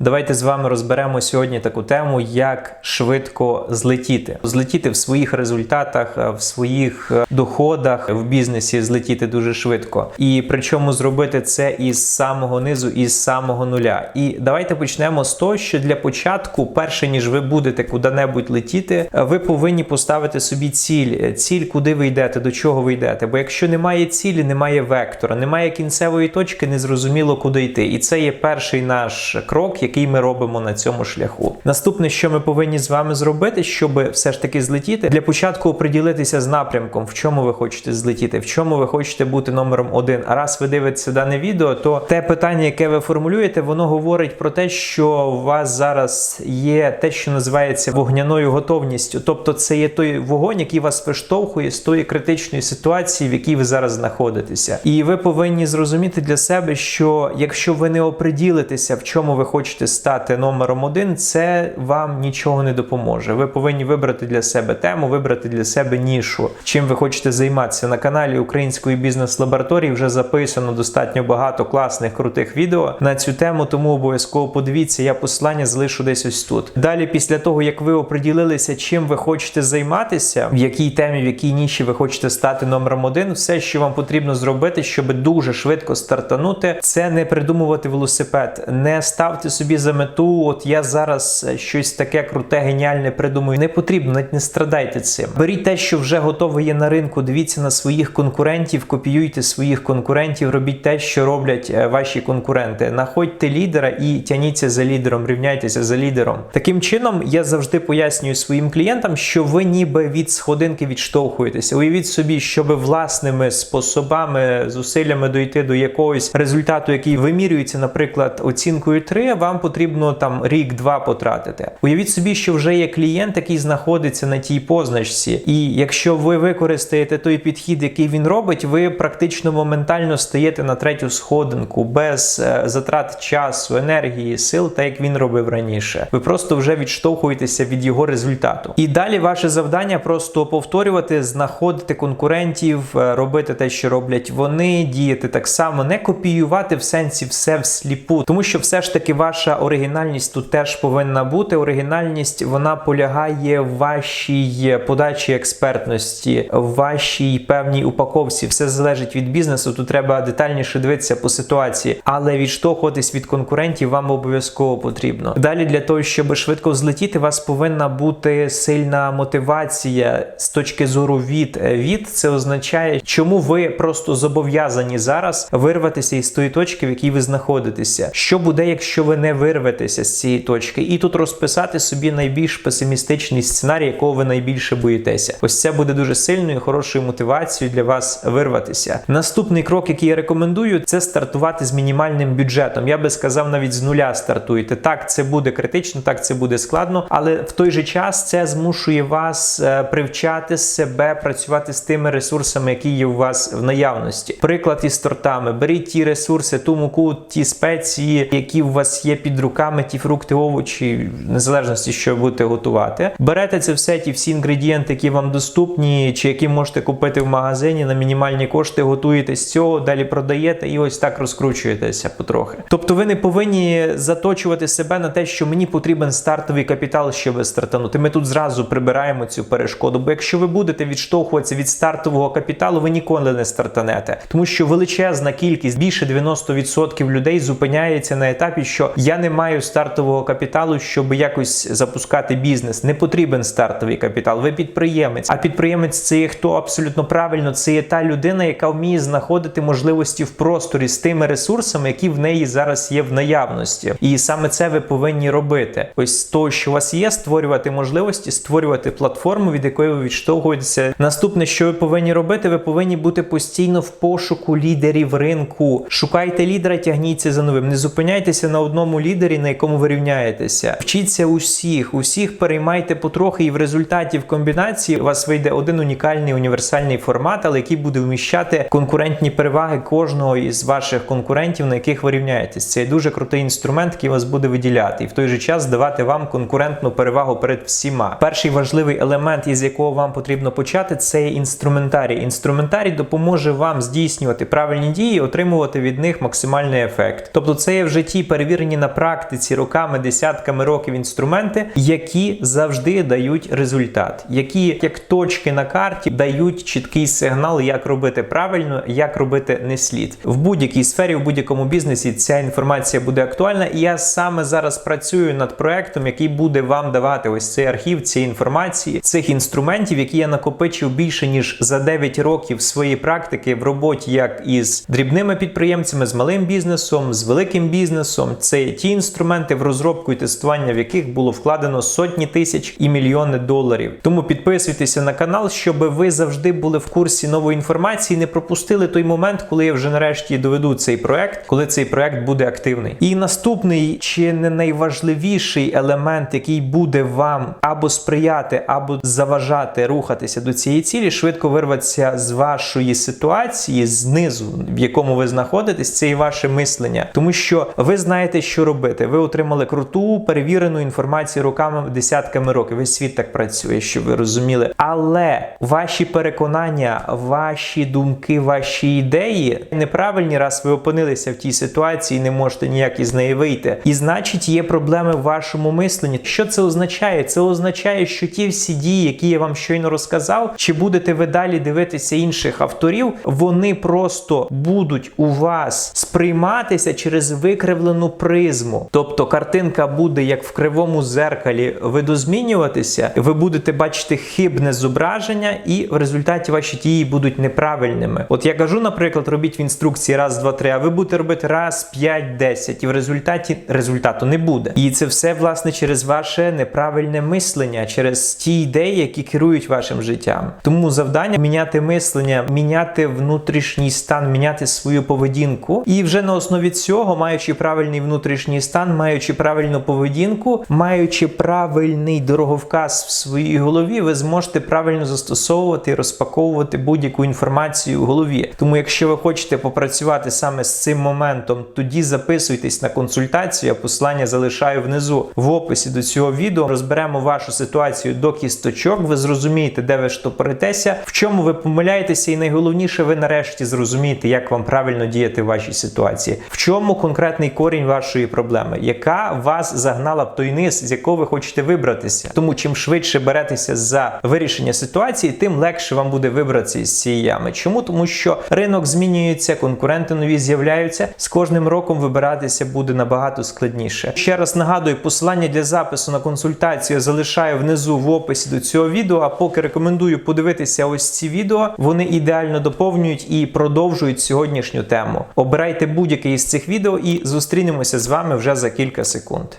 Давайте з вами розберемо сьогодні таку тему, як швидко злетіти. Злетіти в своїх результатах, е, в своїх е, доходах в бізнесі злетіти дуже швидко. І причому зробити це із самого низу, із самого нуля. І давайте почнемо з того, що для початку, перше ніж ви будете куди-небудь летіти, е, ви повинні поставити собі ціль. Ціль, куди ви йдете, до чого ви йдете. Бо якщо немає цілі, немає вектора, немає кінцевої точки, незрозуміло куди йти. І це є перший наш крок, який ми робимо на цьому шляху. Наступне, що ми повинні з вами зробити, щоб все ж таки злетіти, для початку оприділитися з напрямком, в чому ви хочете злетіти, в чому ви хочете бути номером один. А раз ви дивитеся дане відео, то те питання, яке ви формулюєте, воно говорить про те, що у вас зараз є те, що називається вогняною готовністю. Тобто, це є той вогонь, який вас виштовхує з тої критичної ситуації, в якій ви зараз знаходитеся. І ви повинні зрозуміти для себе, що якщо ви не оприділитеся, в чому ви хочете стати номером один, це вам нічого не допоможе. Ви повинні вибрати для себе тему, вибрати для себе нішу, чим ви хочете займатися. На каналі Української бізнес-лабораторії вже записано достатньо багато класних крутих відео на цю тему, тому обов'язково подивіться. Я посилання залишу десь ось тут. Далі, після того як ви оприділилися, чим ви хочете займатися, в якій темі, в якій ніші ви хочете стати номером один, все, що вам потрібно зробити, щоб дуже швидко стартанути, це не придумувати велосипед, не ставте собі за мету. От я зараз щось таке круте, геніальне придумаю. Не потрібно, навіть не страдайте цим. Беріть те, що вже готове є на ринку. Дивіться на своїх конкурентів, копіюйте своїх конкурентів, робіть те, що роблять е, ваші конкуренти. Находьте лідера і тяніться за лідером, рівняйтеся за лідером. Таким чином, я завжди пояснюю своїм клієнтам, що ви ніби від сходинки відштовхуєтеся. Уявіть собі, щоб власними способами, зусиллями дойти до якогось результату, який вимірюється, наприклад, оцінкою 3, вам потрібно там рік-два потратити. Уявіть собі, що вже є клієнт, який знаходиться на тій позначці, і якщо ви використаєте той підхід, який він робить, ви практично моментально стаєте на третю сходинку без е, затрат часу, енергії, сил, так як він робив раніше. Ви просто вже відштовхуєтеся від його результату. І далі ваше завдання просто повторювати, знаходити конкурентів, е, робити те, що роблять вони, діяти так само, не копіювати в сенсі все всліпу, тому що все ж таки ваша оригінальність тут теж повинна бути. Оригінальність вона полягає в вашій подачі експертності, в вашій певній упаковці. Все залежить від бізнесу. Тут треба детальніше дивитися по ситуації, але відштовхуватись від конкурентів вам обов'язково потрібно. Далі для того, щоб швидко злетіти, у вас повинна бути сильна мотивація з точки зору від. Від це означає, чому ви просто зобов'язані зараз вирватися із тої точки, в якій ви знаходитеся. Що буде, якщо ви не вирветеся з цієї точки, і тут розписати собі найбільш песимістичний сценарій, якого ви найбільше боїтеся. Ось це буде дуже сильною, хорошою мотивацією для вас вирватися. Наступний крок, який я рекомендую, це стартувати з мінімальним бюджетом. Я би сказав, навіть з нуля стартуйте. Так, це буде критично, так це буде складно, але в той же час це змушує вас е, привчати себе працювати з тими ресурсами, які є у вас в наявності. Приклад із тортами. Беріть ті ресурси, ту муку, ті спеції, які у вас є під руками, ті фрукти, овочі, незалежності, що будете готувати. Берете це все, ті всі інгредієнти, які вам доступні, чи які можете купити в магазині на мінімальні кошти, готуєте з цього, далі продаєте і ось так розкручуєтеся потрохи. Тобто ви не повинні заточувати себе на те, що мені потрібен стартовий капітал, щоб стартанути. Ми тут зразу прибираємо цю перешкоду. Бо якщо ви будете відштовхуватися від стартового капіталу, ви ніколи не стартанете, тому що величезна кількість більше 90% людей зупиняється на етапі, що я не маю стартового капіталу, щоб якось запускати бізнес. Не потрібен стартовий капітал. Ви підприємець. А підприємець це є хто абсолютно правильно. Це є та людина, яка вміє знаходити можливості в просторі з тими ресурсами, які в неї зараз є в наявності. І саме це ви повинні робити. Ось того, що у вас є, створювати можливості, створювати платформу, від якої ви відштовхуєтеся. Наступне, що ви повинні робити, ви повинні бути постійно в пошуку лідерів ринку. Шукайте лідера, тягніться за новим. Не зупиняйтеся на одному лідері, на якому ви рівняєтеся. Вчіться усіх, усіх переймайте потрохи, і в результаті в комбінації у вас вийде один унікальний універсальний формат, але який буде вміщати конкурентні переваги кожного із ваших конкурентів, на яких ви рівняєтесь. Це дуже крутий інструмент, який вас буде виділяти, і в той же час давати вам конкурентну перевагу перед всіма. Перший важливий елемент, із якого вам потрібно почати, це інструментарій. Інструментарій допоможе вам здійснювати правильні дії, отримувати від них максимальний ефект. Тобто, це є в житті перевірені на практиці роками, десятками років інструменти, які завжди дають результат, які як точки на карті дають чіткий сигнал, як робити правильно, як робити не слід в будь-якій сфері, в будь-якому бізнесі. Ця інформація буде актуальна. І я саме зараз працюю над проектом, який буде вам давати ось цей архів цієї інформації, цих інструментів, які я накопичив більше ніж за 9 років своєї практики в роботі, як із дрібними підприємцями, з малим бізнесом, з великим бізнесом. Це ті інструменти в розробку і тестування, в яких було вкладено сотні тисяч і мільйони доларів. Тому підписуйтеся на канал, щоб ви завжди були в курсі нової інформації, не пропустили той момент, коли я вже нарешті доведу цей проект, коли цей проект буде активний. І наступний чи не найважливіший елемент, який буде вам або сприяти, або заважати рухатися до цієї цілі, швидко вирватися з вашої ситуації, знизу, в якому ви знаходитесь, це і ваше мислення, тому що ви знаєте, що робити. Ви отримали круту перевірену інформацію роками десятками років. Весь світ так працює, щоб ви розуміли. Але ваші переконання, ваші думки, ваші ідеї неправильні, раз ви опинилися в тій ситуації, не можете ніяк із неї вийти. І значить, є проблеми в вашому мисленні. Що це означає? Це означає, що ті всі дії, які я вам щойно розказав, чи будете ви далі дивитися інших авторів, вони просто будуть у вас сприйматися через викривлену призму. Тобто картинка буде як в кривому зеркалі видозмінюватися, ви будете бачити хибне зображення, і в результаті ваші дії будуть неправильними. От я кажу, наприклад, робіть в інструкції раз, два, три, а ви будете робити раз, п'ять, десять, і в результаті результату не буде. І це все власне через ваше неправильне мислення, через ті ідеї, які керують вашим життям. Тому завдання міняти мислення, міняти внутрішній стан, міняти свою поведінку. І вже на основі цього, маючи правильний внутрішній стан, маючи правильну поведінку, маючи правильний дороговказ в своїй голові, ви зможете правильно застосовувати і розпаковувати будь-яку інформацію в голові. Тому, якщо ви хочете попрацювати саме з цим моментом, тоді записуйтесь на консультацію. Я послання залишаю внизу в описі до цього відео. Розберемо вашу ситуацію до кісточок. Ви зрозумієте, де ви штопоритеся, в чому ви помиляєтеся, і найголовніше, ви нарешті зрозумієте, як вам правильно діяти в вашій ситуації, в чому конкретний корінь вашої проблеми, яка вас загнала в той низ, з якого ви хочете вибратися. Тому чим швидше беретеся за вирішення ситуації, тим легше вам буде вибратися із цієї ями. Чому? Тому що ринок змінюється, конкуренти нові з'являються. З кожним роком вибиратися буде набагато складніше. Ще раз нагадую, посилання для запису на консультацію залишаю внизу в описі до цього відео. А поки рекомендую подивитися ось ці відео, вони ідеально доповнюють і продовжують сьогоднішню тему. Обирайте будь-яке із цих відео і зустрінемося з вами вже за кілька секунд.